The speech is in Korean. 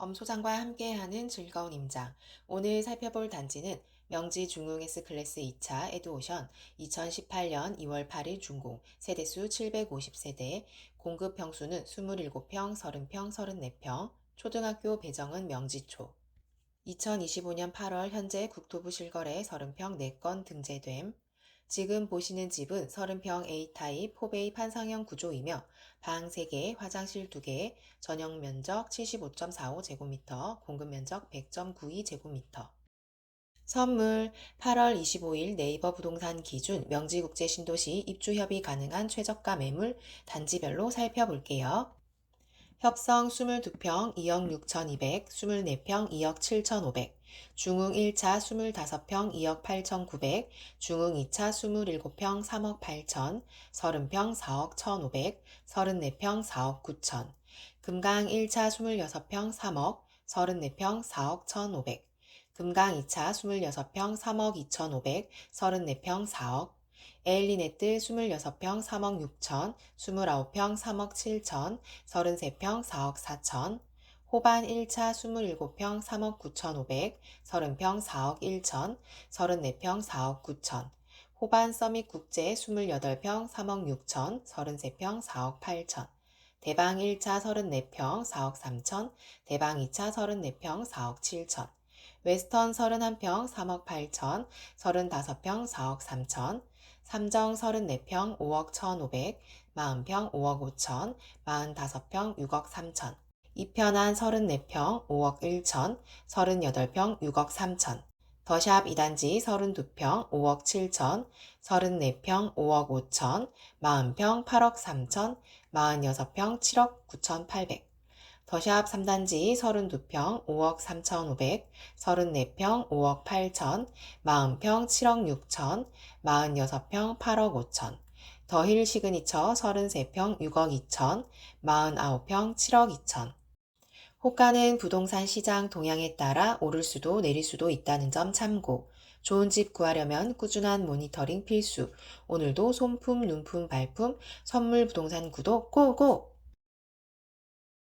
엄 소장과 함께하는 즐거운 임장. 오늘 살펴볼 단지는 명지 중흥 S클래스 2차 에드오션 2018년 2월 8일 준공 세대수 750세대 공급 평수는 27평, 30평, 34평 초등학교 배정은 명지초 2025년 8월 현재 국토부 실거래 30평 4건 등재됨 지금 보시는 집은 30평 A타입 포베이 판상형 구조이며 방 3개, 화장실 2개, 전용 면적 75.45제곱미터, 공급 면적 100.92제곱미터. 선물 8월 25일 네이버 부동산 기준 명지국제 신도시 입주 협의 가능한 최저가 매물 단지별로 살펴볼게요. 협성 22평 2억 6,200, 24평 2억 7,500, 중흥 1차 25평 2억 8,900, 중흥 2차 27평 3억 8천, 30평 4억 1,500, 34평 4억 9천, 금강 1차 26평 3억, 34평 4억 1,500, 금강 2차 26평 3억 2,500, 34평 4억, 에일리네트 26평 3억 6천, 29평 3억 7천, 33평 4억 4천, 호반 1차 27평 3억 9천5백, 30평 4억 1천, 34평 4억 9천, 호반 서밋 국제 28평 3억 6천, 33평 4억 8천, 대방 1차 34평 4억 3천, 대방 2차 34평 4억 7천, 웨스턴 31평 3억 8천, 35평 4억 3천, 삼정 34평 5억 1,500, 40평 5억 5천, 45평 6억 3천, 이편한 34평 5억 1천, 38평 6억 3천, 더샵 2단지 32평 5억 7천, 34평 5억 5천, 40평 8억 3천, 46평 7억 9천 8백, 더샵 3단지 32평 5억 3,500, 34평 5억 8천, 40평 7억 6천, 46평 8억 5천, 더힐 시그니처 33평 6억 2천, 49평 7억 2천. 호가는 부동산 시장 동향에 따라 오를 수도 내릴 수도 있다는 점 참고. 좋은 집 구하려면 꾸준한 모니터링 필수. 오늘도 손품, 눈품, 발품, 선물 부동산 구독 고고!